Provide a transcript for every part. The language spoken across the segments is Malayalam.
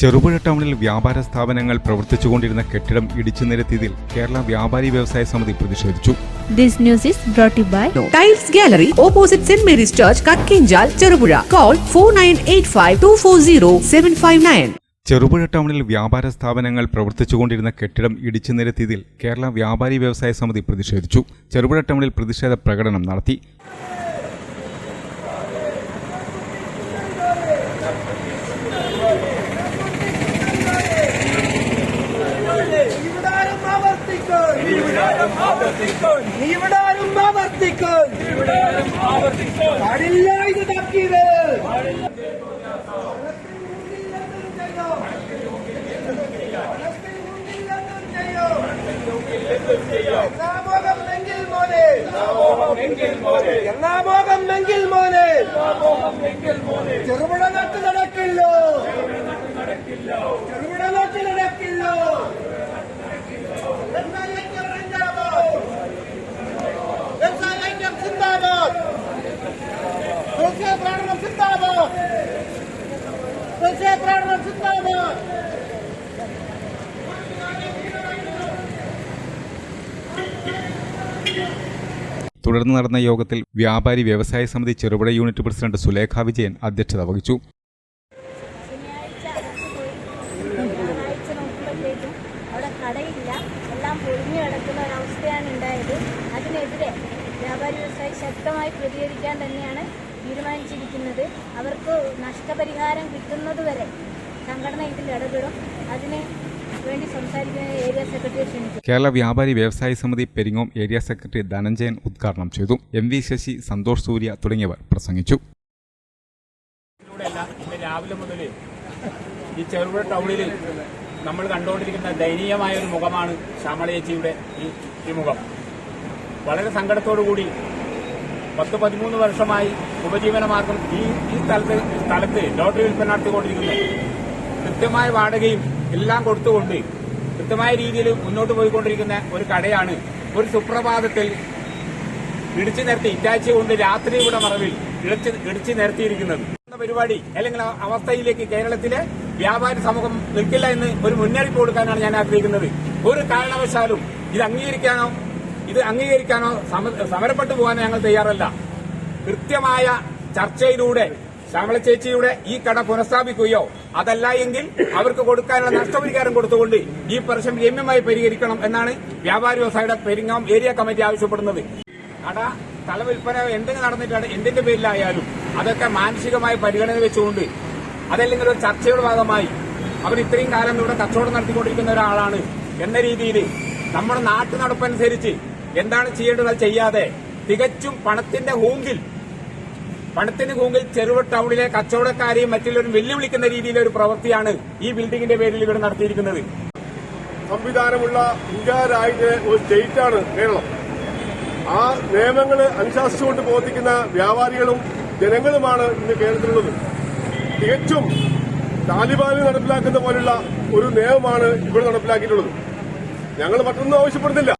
ചെറുപുഴ ടൗണിൽ വ്യാപാര സ്ഥാപനങ്ങൾ പ്രവർത്തിച്ചുകൊണ്ടിരുന്ന കെട്ടിടം ഇടിച്ചു നിരത്തിയതിൽ കേരള വ്യാപാരി വ്യവസായ സമിതി പ്രതിഷേധിച്ചു This news is brought Mary's church by Cherupuzha Gallery opposite St. Mary's Church, to Cherupura. Call 4985-240-759. Cherupuzha ടൗണിൽ വ്യാപാര സ്ഥാപനങ്ങൾ പ്രവർത്തിച്ചുകൊണ്ടിരുന്ന കെട്ടിടം ഇടിച്ചു നിരത്തിയതിൽ കേരള വ്യാപാരി വ്യവസായ സമിതി പ്രതിഷേധിച്ചു ചെറുപുഴ ടൗണിൽ പ്രതിഷേധ പ്രകടനം നടത്തി ഇവിടാരും ആവർത്തിക്കും ഇവിടാരും ആവർത്തിക്കും പാടില്ല ഇത് തക്കീത് എന്നാമോകം എങ്കിൽ മോനെ. ചെറുപുഴ നാട്ടിൽ തുടർന്ന് നടന്ന യോഗത്തിൽ വ്യാപാരി വ്യവസായ സമിതി ചെറുപുഴ യൂണിറ്റ് പ്രസിഡന്റ് സുലേഖ വിജയൻ അധ്യക്ഷത വഹിച്ചു. ശക്തമായി പ്രതികരിക്കാൻ തന്നെയാണ് തീരുമാനിച്ചിരിക്കുന്നത് അവർക്ക് നഷ്ടപരിഹാരം കിട്ടുന്നതുവരെ സംഘടന ഇതിൽ ഇടപെടും. അതിന് വേണ്ടി സംസാരിക്കുന്ന ഏരിയ സെക്രട്ടറി ക്ഷണിക്കും കേരള വ്യാപാരി വ്യവസായ സമിതി പെരിങ്ങോം ഏരിയ സെക്രട്ടറി ധനഞ്ജയൻ ഉദ്ഘാടനം ചെയ്തു. എം വി ശശി സന്തോഷ് സൂര്യ തുടങ്ങിയവർ പ്രസംഗിച്ചു. രാവിലെ മുതൽ ഈ ചെറുപുഴ ടൗണിൽ നമ്മൾ കണ്ടുകൊണ്ടിരിക്കുന്ന ദയനീയമായ ഒരു മുഖമാണ് ശ്യാമള ചേച്ചിയുടെ ഈ ഈ മുഖം. വളരെ സങ്കടത്തോടു കൂടി പത്ത് പതിമൂന്ന് വർഷമായി ഉപജീവനമാർഗം ഈ ഈ സ്ഥലത്ത് സ്ഥലത്ത് ലോട്ടറി വിൽപ്പന നടത്തിക്കൊണ്ടിരിക്കുന്നു. കൃത്യമായ വാടകയും എല്ലാം കൊടുത്തുകൊണ്ട് കൃത്യമായ രീതിയിൽ മുന്നോട്ട് പോയിക്കൊണ്ടിരിക്കുന്ന ഒരു കടയാണ് ഒരു സുപ്രഭാതത്തിൽ ഇടിച്ചു നിരത്തി ഇറ്റാച്ചി കൊണ്ട് രാത്രിയുടെ മറവിൽ ഇടിച്ച് ഇടിച്ചു നിരത്തിയിരിക്കുന്നത് പരിപാടി അല്ലെങ്കിൽ അവസ്ഥയിലേക്ക് കേരളത്തിലെ വ്യാപാരി സമൂഹം നിൽക്കില്ല എന്ന് ഒരു മുന്നറിയിപ്പ് കൊടുക്കാനാണ് ഞാൻ ആഗ്രഹിക്കുന്നത്. ഒരു കാരണവശാലും ഇത് അംഗീകരിക്കാനോ ഇത് അംഗീകരിക്കാനോ സമരപ്പെട്ടു പോകാനോ ഞങ്ങൾ തയ്യാറല്ല. കൃത്യമായ ചർച്ചയിലൂടെ ശ്യാമള ചേച്ചിയുടെ ഈ കട പുനഃസ്ഥാപിക്കുകയോ അതല്ല എങ്കിൽ അവർക്ക് കൊടുക്കാനുള്ള നഷ്ടപരിഹാരം കൊടുത്തുകൊണ്ട് ഈ പ്രശ്നം രമ്യമായി പരിഹരിക്കണം എന്നാണ് വ്യാപാരി വ്യവസായിയുടെ പെരിങ്ങാം ഏരിയ കമ്മിറ്റി ആവശ്യപ്പെടുന്നത്. കട സ്ഥല വിൽപ്പന എന്തെങ്കിലും നടന്നിട്ടാണ് എന്തിന്റെ പേരിലായാലും അതൊക്കെ മാനസികമായ പരിഗണന വെച്ചുകൊണ്ട് അതല്ലെങ്കിൽ ഒരു ചർച്ചയുടെ ഭാഗമായി അവർ ഇത്രയും കാലം ഇവിടെ കച്ചവടം നടത്തിക്കൊണ്ടിരിക്കുന്ന ഒരാളാണ് എന്ന രീതിയിൽ നമ്മുടെ നാട്ടു നടപ്പനുസരിച്ച് എന്താണ് ചെയ്യേണ്ടത് ചെയ്യാതെ തികച്ചും പണത്തിന്റെ ഹൂങ്കിൽ പണത്തിന്റെ കൂങ്കിൽ ചെറുവ ടൗണിലെ കച്ചവടക്കാരെയും മറ്റുള്ളവരും വെല്ലുവിളിക്കുന്ന രീതിയിലെ ഒരു പ്രവൃത്തിയാണ് ഈ ബിൽഡിംഗിന്റെ പേരിൽ ഇവർ നടത്തിയിരിക്കുന്നത്. സംവിധാനമുള്ള ഇന്ത്യ രാജ്യത്തെ ഒരു സ്റ്റേറ്റാണ് കേരളം. ആ നിയമങ്ങൾ അനുശാസിച്ചുകൊണ്ട് പ്രവർത്തിക്കുന്ന വ്യാപാരികളും ജനങ്ങളുമാണ് ഇന്ന് കേരളത്തിലുള്ളത്. തികച്ചും താലിബാനിൽ നടപ്പിലാക്കുന്ന പോലുള്ള ഒരു നിയമമാണ് ഇവിടെ നടപ്പിലാക്കിയിട്ടുള്ളത്. ഞങ്ങൾ മറ്റൊന്നും ആവശ്യപ്പെടുന്നില്ല.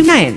nine